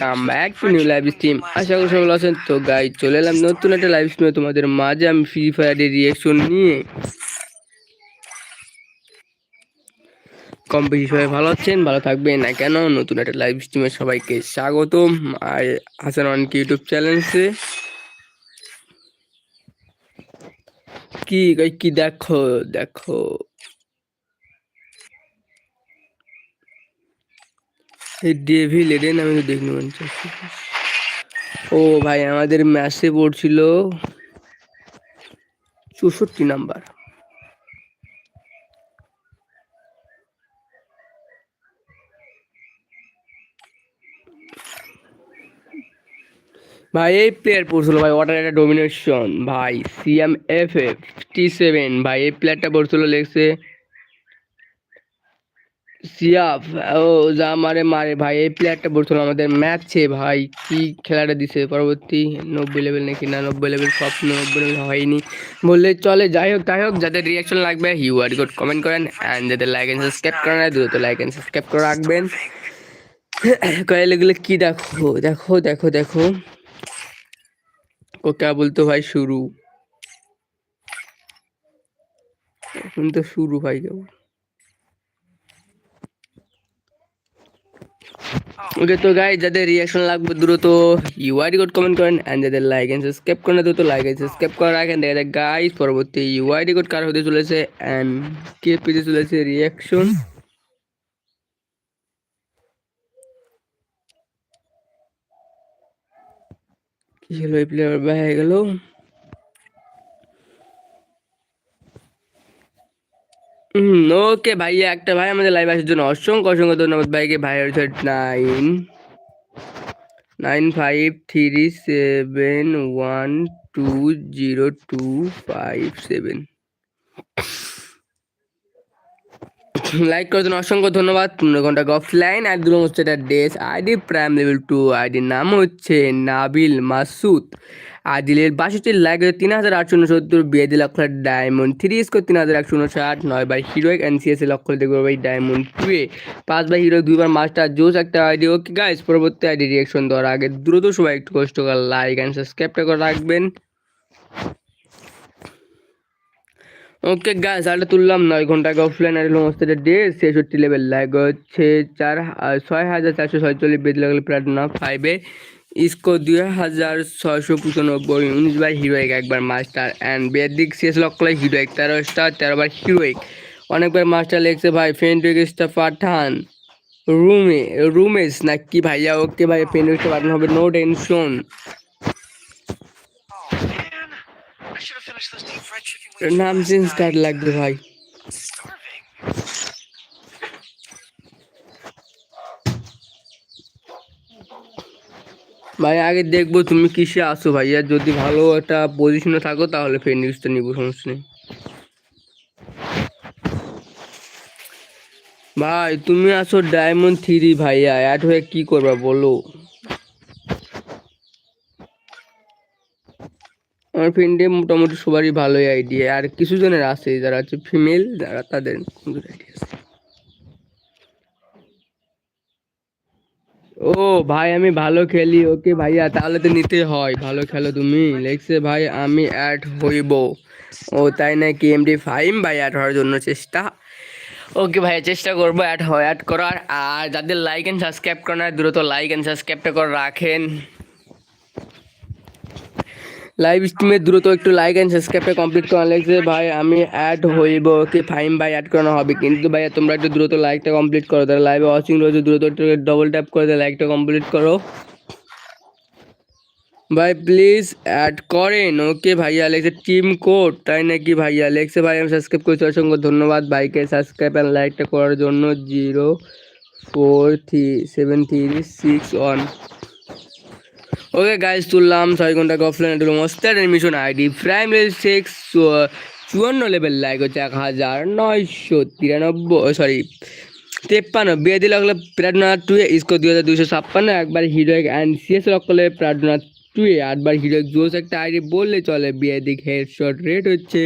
Welcome back to new live stream আশা করি সকল আছেন। তো গাই চলে এলাম নতুন একটা লাইভ স্ট্রিমে তোমাদের মাঝে। আমি ফ্রি ফায়ারের রিয়েকশন নিয়ে। কম সবাই ভালো আছেন, ভালো থাকবেন। না কেন? নতুন একটা লাইভ স্ট্রিমে সবাইকে স্বাগতম। আর হাসান অনেক ইউটিউব চ্যানেলসে কি গাই কি দেখো দেখো। এই ডেভিল এডেন আমি তো দেখতে ও ভাই, আমাদের ম্যাচে পড়ছিল চৌষট্টি নাম্বার। ভাই, এই প্লেয়ার পড়ছিল ভাই ওয়াটার একটা ডোমিনেশন ভাই CM F F T seven ভাই, এই প্লেয়ারটা পড়ছিল, লেগছে সিয়াফ ও যা মারে মারে ভাই, এই প্লেয়ারটা পড়ছিল আমাদের ম্যাচে ভাই, কি খেলাটা দিছে? পরবর্তী নব্বই লেভেল নাকি না, নব্বই লেভেল স্বপ্ন নব্বই লেভেল হয়নি। বললে চলে, যাই হোক যাই হোক, যাদের রিয়াকশন লাগবে হিউ আর গুড কমেন্ট করেন অ্যান্ড যাদের লাইক অ্যান্ড সাবস্ক্রাইব করেন দ্রুত লাইক অ্যান্ড সাবস্ক্রাইব করে রাখবেন। কয়েল, এগুলো কি দেখো? দেখো দেখো দেখো। ও কে বলতো ভাই শুরু। এখন তো শুরু ভাই কেবল ওকে তো গাই যাদের রিয়াকশন লাগবে দ্রুত ইউআইডি কোড কমেন্ট করেন অ্যান্ড যাদের লাইক এন্ড সাবস্ক্রাইব করেন, দ্রুত লাইক এন্ড সাবস্ক্রাইব করে রাখেন দেখা যায় গাইস পরবর্তী ইউআইডি কোড কার হতে চলেছে অ্যান্ড কে পেতে চলেছে রিয়াকশন কি হলো, এই প্লেয়ার হয়ে গেল? হুম ওকে ভাইয়া, একটা ভাই আমাদের লাইভ আসার জন্য অসংখ্য অসংখ্য ধন্যবাদ ভাইকে। ভাই হচ্ছে nine nine five three seven one two zero two five seven like করার জন্য অসংখ্য ধন্যবাদ। পনেরো ঘণ্টা অফলাইন আর দুটো হচ্ছে এটা ডেস আইডি প্রাইম লেভেল টু আইডির নাম হচ্ছে নাবিল মাসুদ। আদিলের বাষট্টি, লাইক তিন হাজার আটশো উনসত্তর বিয়ে লক্ষ ডায়মন্ড থ্রি, স্কোর তিন হাজার একশো উনষাট, নয় by heroic N C S লক্ষ দেখব ভাই ডায়মন্ড টুয়ে পাঁচ বাই হিরো দুইবার মাস্টার জোস একটা আইডি ওকে গাইস পরবর্তী আইডি রিয়েকশন দেওয়ার আগে দ্রুত সবাই একটু কষ্ট করে লাইক অ্যান্ড সাবস্ক্রাইবটা করে রাখবেন। ওকে গাছ আলটা তুললাম নয় ঘণ্টা আগে অফলাইন আর হোস্টেলে ডে ছেষট্টি লেভেল লাইক হচ্ছে চার ছয় হাজার চারশো ছয়চল্লিশ বেদ লাগলে প্লাটিনা ফাইভে ইসকো দুই হাজার ছয়শো পঁচানব্বই, উনিশ বার হিরোইক একবার মাস্টার অ্যান্ড বেদিক শেষ লক্ষ্য হিরোইক তেরো স্টার তেরো বার হিরোইক অনেকবার মাস্টার লেগছে ভাই ফ্রেন্ড রিকোয়েস্টটা পাঠান। রুমে রুমেস না কি ভাইয়া ওকে ভাই ফ্রেন্ড রিকোয়েস্টটা পাঠানো হবে নো টেনশন নাম চেঞ্জ কার্ড লাগবে ভাই? ভাই, আগে দেখব তুমি কিসে আসো ভাইয়া যদি ভালো একটা পজিশনে থাকো, তাহলে ফ্রেন্ড লিস্টটা নিবো, সমস্যা নেই। ভাই, তুমি আসো ডায়মন্ড থ্রি ভাইয়া। অ্যাড হয়ে কি করবা বলো? আমার ফ্রেন্ডে মোটামুটি সবারই ভালোই আইডিয়া আর কিছু জনের আছে, যারা হচ্ছে ফিমেল যারা তাদের আইডিয়া আছে। ও ভাই, আমি ভালো খেলি। ওকে ভাইয়া, তাহলে তো নিতে হয়। ভালো খেলো তুমি। লেখছে, ভাই, আমি অ্যাড হইব। ও, তাই না? নাকি এমডি ফাইভ ভাই অ্যাড হওয়ার জন্য চেষ্টা। ওকে ভাইয়া, চেষ্টা করব অ্যাড হয় অ্যাড করার। আর যাদের লাইক অ্যান্ড সাবস্ক্রাইব করার দ্রুত লাইক অ্যান্ড সাবস্ক্রাইবটা করে রাখেন। লাইভ স্ট্রিমে দ্রুত একটু লাইক অ্যান্ড সাবস্ক্রাইবটা কমপ্লিট করা লাগছে ভাই, আমি অ্যাড হইব কি ফাইন ভাই অ্যাড করানো হবে। কিন্তু ভাইয়া তোমরা একটু দ্রুত লাইকটা কমপ্লিট করো। তাহলে লাইভে ওয়াচিং রয়েছে, দ্রুত একটু ডবল ট্যাপ করে দেয় লাইকটা কমপ্লিট করো। ভাই প্লিজ অ্যাড করেন ওকে ভাইয়া লেগছে টিম কোড তাই নাকি ভাইয়া লেগছে ভাই, আমি সাবস্ক্রাইব করছি, অসংখ্য ধন্যবাদ। ভাইকে সাবস্ক্রাইব অ্যান্ড লাইকটা করার জন্য zero four three seven three six one okay guys তুললাম ছয় ঘণ্টা অফলাইন এটা master mission ID prime level six চুয়ান্ন লেভেল লাইক হচ্ছে এক হাজার নয়শো তিরানব্বই সরি তেপ্পান্ন বিয়ে দিলে লাগলে প্রাডনাথ টু ইসকো দুই হাজার দুশো ছাপ্পান্ন, একবার হিরোইক অ্যান্ড সিএস লক্কলে প্রাডনাথ টুয়ে আটবার হিরোইক জোস একটা আইডি বললে চলে বিয়ে দিক হেডশট রেট হচ্ছে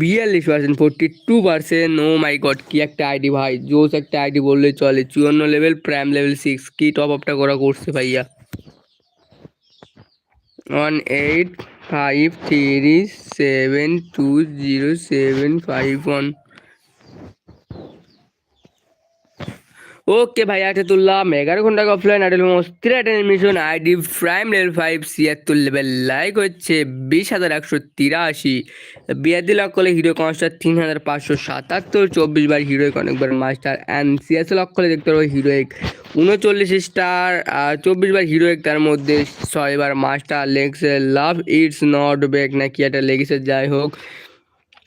বিয়াল্লিশ percent forty two percent oh my god কি একটা আইডি ভাই জোস একটা আইডি বললে চলে, চুয়ান্ন লেভেল প্রাইম লেভেল সিক্স কি টপ আপটা করা করছে ভাইয়া? One eight five three seven two zero seven five one okay ভাই আটে তুললাম এগারো ঘণ্টা অফলাইন আটেল অস্থির একটা mission ID prime level five ছিয়াত্তর লেভেল লাইক হচ্ছে বিশ হাজার একশো তিরাশি। বিয়াদি লক করলে হিরো কনস্টার তিন হাজার পাঁচশো সাতাত্তর, চব্বিশ বার হিরোইক অনেকবার মাস্টার অ্যান্ড সিএসএ লক করলে দেখতে পারব হিরোইক উনচল্লিশ স্টার আর চব্বিশ বার হিরোইক তার মধ্যে ছয়বার মাস্টার লেগসে লাভ ইটস নট ব্যাক নাকি একটা লেগেছে যাই হোক।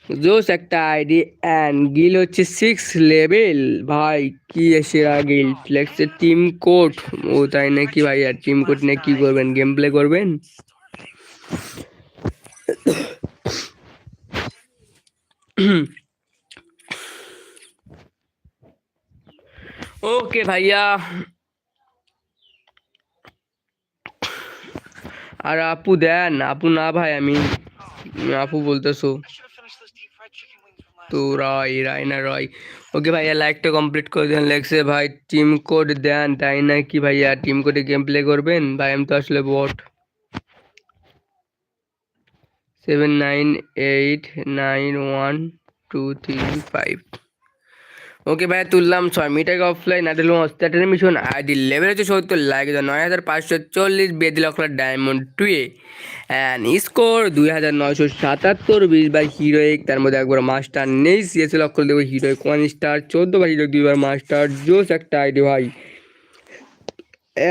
জোস একটা আইডি অ্যান্ড গিল হচ্ছে সিক্স লেভেল ভাই, কি সেরা গিল ফ্লেক্সের টিম কোড ও তাই নাকি ভাই? আর টিম কোড নিয়ে কি করবেন? গেম প্লে করবেন? ওকে ভাইয়া। আর আপু দেন। আপু না ভাই, আমি, আপু বলতেছো। তো রয় রায়না রয় ওকে ভাইয়া লাইকটা কমপ্লিট করে দেন লেগসে ভাই টিম কোড দেন তাই না কি ভাইয়া টিম কোডে গেম প্লে করবেন ভাই আমি তো আসলে bot seven nine eight nine one two three five okay ভাই তুললাম ছয় মিটার অফলাইন আটেল অস্ট্রেটের মিশন আইডি লেভেল হচ্ছে সত্তর লাইক নয় হাজার পাঁচশো চল্লিশ, বেদি লক্ষ ডায়মন্ড টুয়ে অ্যান্ড স্কোর দুই হাজার নয়শো সাতাত্তর, বিশ বার হিরোইক তার মধ্যে একবার মাস্টার নেই সিএসএল লক্ষ দেবো হিরোইক ওয়ান স্টার চোদ্দ বার হিরোইক দুইবার মাস্টার জোস একটা আইডি ভাই।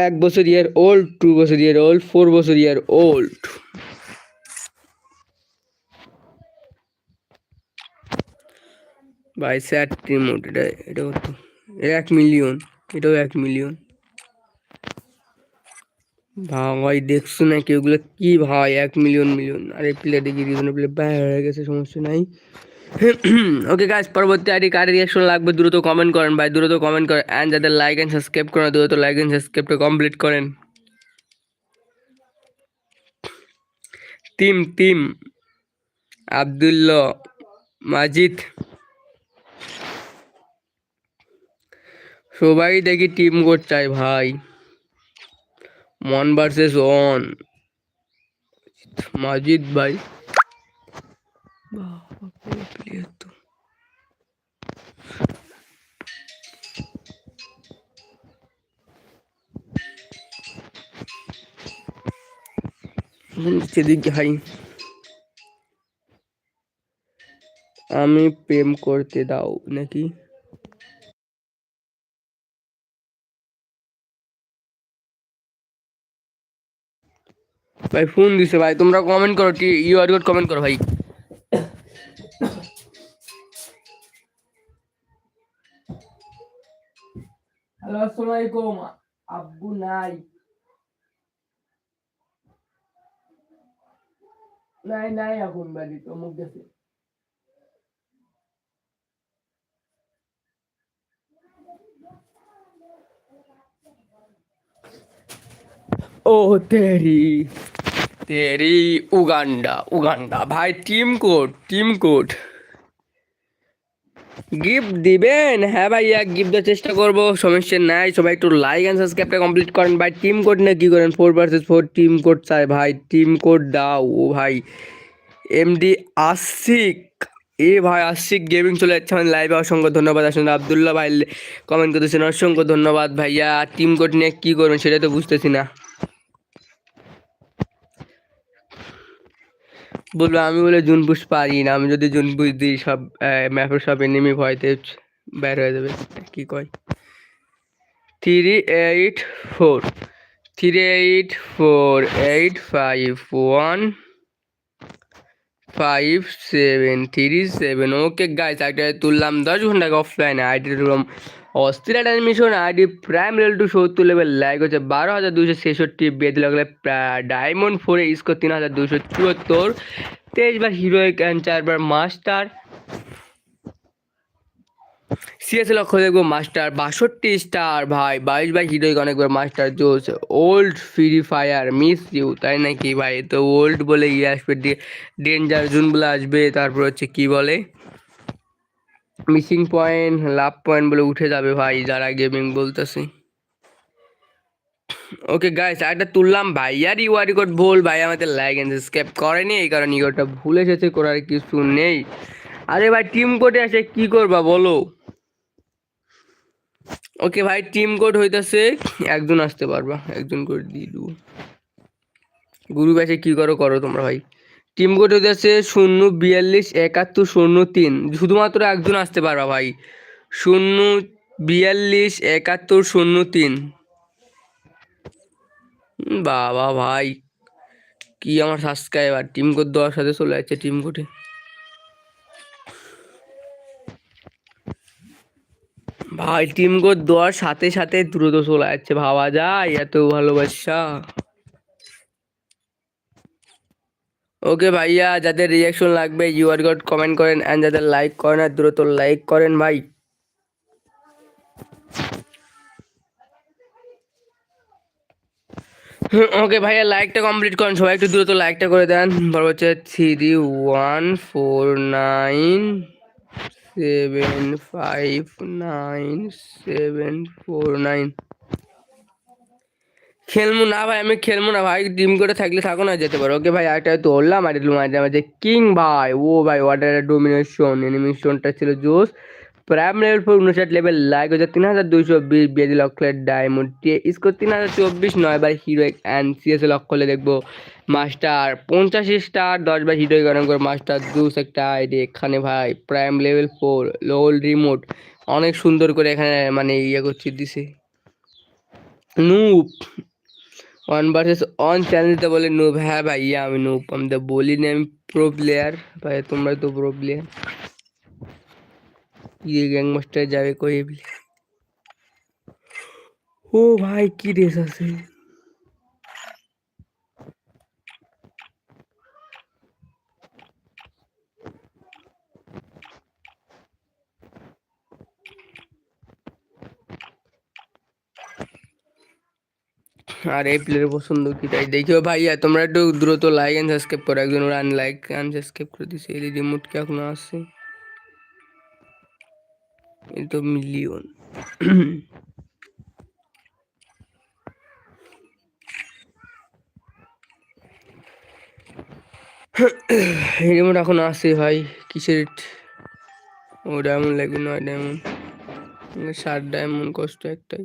এক বছর ইয়ার ওল্ড টু বছর ইয়ার ওল্ড ফোর বছর ইয়ার ওল্ড ভাই স্যাট রিমোট এটা এটাও তো এক মিলিয়ন এটাও এক মিলিয়ন ভাই, দেখছ না কি ওগুলো কি ভাই? এক মিলিয়ন মিলিয়ন আরে প্লে দেখি রিজনে প্লে বাইরে হয়ে গেছে, সমস্যা নাই। ওকে গাছ পরবর্তী আইডি কার রিয়াকশন লাগবে, দ্রুত কমেন্ট করেন, ভাই, দ্রুত কমেন্ট করেন। অ্যান্ড যাদের লাইক অ্যান্ড সাবস্ক্রাইব করেন দ্রুত লাইক অ্যান্ড সাবস্ক্রাইবটা কমপ্লিট করেন। Team team Abdullah, Majid. সবাই দেখি টিম কোড চাই ভাই। মন ভার্সেস অন মাজিদ ভাই। প্লেয়ার তো সেদিকে ভাই আমি প্রেম করতে দাও, নাকি? ভাই ফোন দিছে ভাই। তোমরা কমেন্ট করো ইউ আর কমেন্ট করো ভাই। হ্যালো আসসালামু আলাইকুম আব্বু নাই। নাই নাই এখন বাড়ি তো মুখ গেছে। ও, তেরি। তেরি উগান্ডা উগান্ডা। ভাই team code team code gift দিবেন? হ্যাঁ ভাইয়া গিফট দেওয়ার চেষ্টা করব। সমস্যা নাই, সবাই একটু লাইক অ্যান্ড সাবস্ক্রাইবটা কমপ্লিট করেন। ভাই টিম কোড না কি করেন? Four versus four team code চাই ভাই টিম কোড দাও। ও ভাই এমডি আশিক। এ ভাই, আশিক গেমিং চলে যাচ্ছে আমার লাইভে অসংখ্য ধন্যবাদ। আসলে আবদুল্লাহ ভাই কমেন্ট করতেছেন। অসংখ্য ধন্যবাদ ভাইয়া। টিম কোড নিয়ে কী করবেন সেটা তো বুঝতেছি না। বলব, আমি বলে জুন পুষ পারি না। আমি যদি জুন পুষ দিই, সব ম্যাপের সব এনিমি ভয়তে বের হয়ে যাবে। কি কয়? Three eight four three eight four eight five one five seven three seven okay guys আইডিটা তুললাম দশ ঘণ্টা অফলাইনে আইডি তুললাম অস্থির একটা মিশন আইডি প্রাইম রেল টু সত্তর লেভেল লাইক হচ্ছে বারো হাজার দুশো ছেষট্টি, বেদ লাগলে ডায়মন্ড ফোরে ইস্কোর তিন হাজার দুশো চুয়াত্তর তেইশবার হিরোয়িক অ্যান্ড চারবার মাস্টার সিএস লক্ষ্য দেখব, মাস্টার বাষট্টি স্টার, ভাই। বাইশ বার হিরোইক অনেকবার মাস্টার জোস old free fire miss you তাই নাকি ভাই? তো ওল্ড বলে ইয়ে আসবে ডেঞ্জার জোনগুলো আসবে, তারপর হচ্ছে কি বলে? মিসিং পয়েন্ট লাভ পয়েন্ট বলে উঠে যাবে ভাই, যারা গেমিং বলতেছে। ওকে গাইস একটা তুললাম ভাইয়ার ইউআর কোড ভুল, ভাই আমাদের লাইক এন্ড সাবস্ক্রাইব করেনি, এই কারণে ইউআরটা ভুলে এসেছে, করার কিছু নেই। আরে ভাই টিম কোডে আসে কি করবা বলো? ওকে ভাই টিম কোড হইতেছে, একজন আসতে পারবা, একজন করে দিয়ে দেবো। গ্রুপ আছে কী করো করো তোমরা ভাই। টিম কোড হইতেছে শূন্য, বিয়াল্লিশ, একাত্তর, শূন্য, তিন। শুধুমাত্র একজন আসতে পারবা ভাই। শূন্য, বিয়াল্লিশ, একাত্তর, শূন্য, তিন। বাবা ভাই, কি আমার সাবস্ক্রাইবার টিম কোড দেওয়ার সাথে চলে যাচ্ছে টিম কোডে ভাই টিম কোড দেওয়ার সাথে সাথে দ্রুত চলে যাচ্ছে, ভাবা যায়, এত ভালোবাসা। ওকে ভাইয়া, যাদের রিয়াকশন লাগবে ইউআর গড কমেন্ট করেন অ্যান্ড যাদের লাইক করেন, আর দ্রুত লাইক করেন ভাই। ওকে ভাইয়া লাইকটা কমপ্লিট করেন, সবাই একটু দ্রুত লাইকটা করে দেন। বড় হচ্ছে three one four nine seven five nine seven four nine খেলব না ভাই, আমি খেলব না ভাই, ডিম করে থাকলে থাকো না, যেতে পারো। ওকে ভাই একটা ধরলাম আর মাঝে মাঝে কিং ভাই, ও ভাই ওয়াটার ডোমিনেশন এনিমিশনটা ছিল জোস প্রাইম লেভেল ফোর উনষাট লেভেল লাইক হচ্ছে তিন হাজার দুইশো বিশ বিয়াদি লক্ষের ডায়মন্ড স্কোর তিন হাজার চব্বিশ, নয় বার হিরোইক অ্যান্ড সিএসএ লক্ষ হলে দেখব মাস্টার পঞ্চাশি স্টার দশ বার হিরোইক অনেক করে মাস্টার দুস একটা আইডি এখানে ভাই প্রাইম লেভেল ফোর লোল রিমোট অনেক সুন্দর করে এখানে মানে ইয়ে করছি দিছে। নুপ ওয়ান ভার্সেস অন চ্যালেঞ্জটা বলে নুব হ্যাঁ ভাইয়া আমি নুব আমি তো বলিনি, আমি প্রো প্লেয়ার ভাই তোমরা তো প্রো প্লেয়ার ये গ্যাং মাস্টার যাবে কই ও ভাই কি রেস আছে আর এই প্লেয়ার পছন্দ কি তাই দেখিও ভাইয়া তোমরা একটু দ্রুত লাইক এন্ড সাবস্ক্রাইব করো একজন ওরা আনলাইক এন্ড সাবস্ক্রাইব করে দিছে এই রিমোট কি এখনও আছে এই তো মিলিয়ন রিমোট এখন আছে ভাই, কিসের ও ডায়মন্ড লাগবে, নয় ডায়মন্ড ষাট ডায়মন্ড কষ্ট একটাই।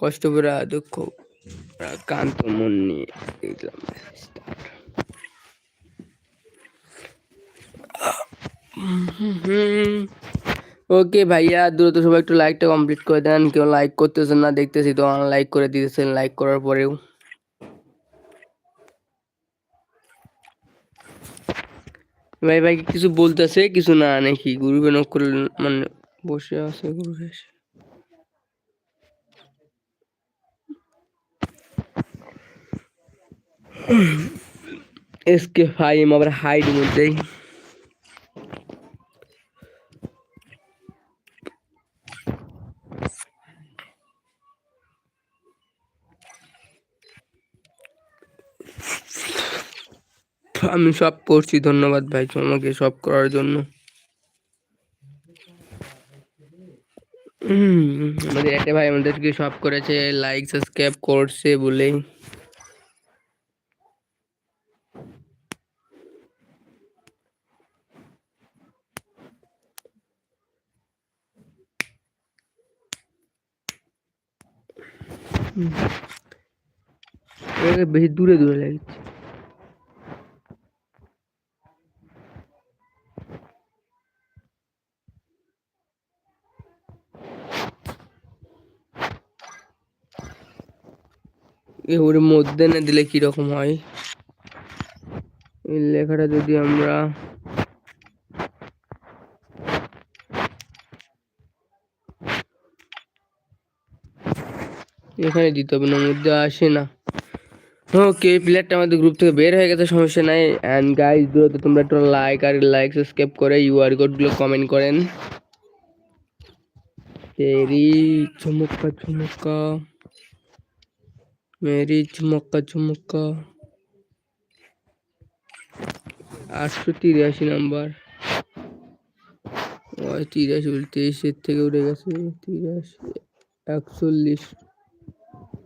কষ্ট করে দুঃখ কান্ত মন নিয়ে দেখলাম। ওকে ভাইয়া, দ্রুত সবাই একটু লাইকটা কমপ্লিট করে দেন। কেউ লাইক করতেছেন না, দেখতেছি তো লাইক করে দিতেছেন লাইক করার পরেও। ভাই ভাই, কিছু বলতেছে? কিছু না, নাকি? গ্রুপে নক করে মানে বসে আছে গ্রুপে এসে। এসকে ফাইম আবার হাইড মধ্যেই। আমি সব করছি, ধন্যবাদ ভাই তোমাকে সব করার জন্য। আমাদের একটা ভাই আমাদেরকে সব করেছে লাইক সাবস্ক্রাইব করছে বলেই। বেশি দূরে দূরে লাগছে। ওর মধ্যে না দিলে কীরকম হয়? এই লেখাটা যদি আমরা এখানে দিতে হবে না মধ্যে আসে না। ওকে প্লেয়ারটা আমাদের গ্রুপ থেকে বের হয়ে গেছে, সমস্যা নাই। অ্যান্ড গাইজ দ্রুত তোমরা একটু লাইক আর লাইক সাবস্ক্রাইব করে ইউ ইউআর কোডগুলো কমেন্ট করেন। তেরি চমক্কা চমক্কা মেরি ঝুমক্কা ঝুমক্কা আটশো তিরাশি নাম্বার। তিরাশি তেইশের থেকে উঠে গেছে তিরাশি একচল্লিশ।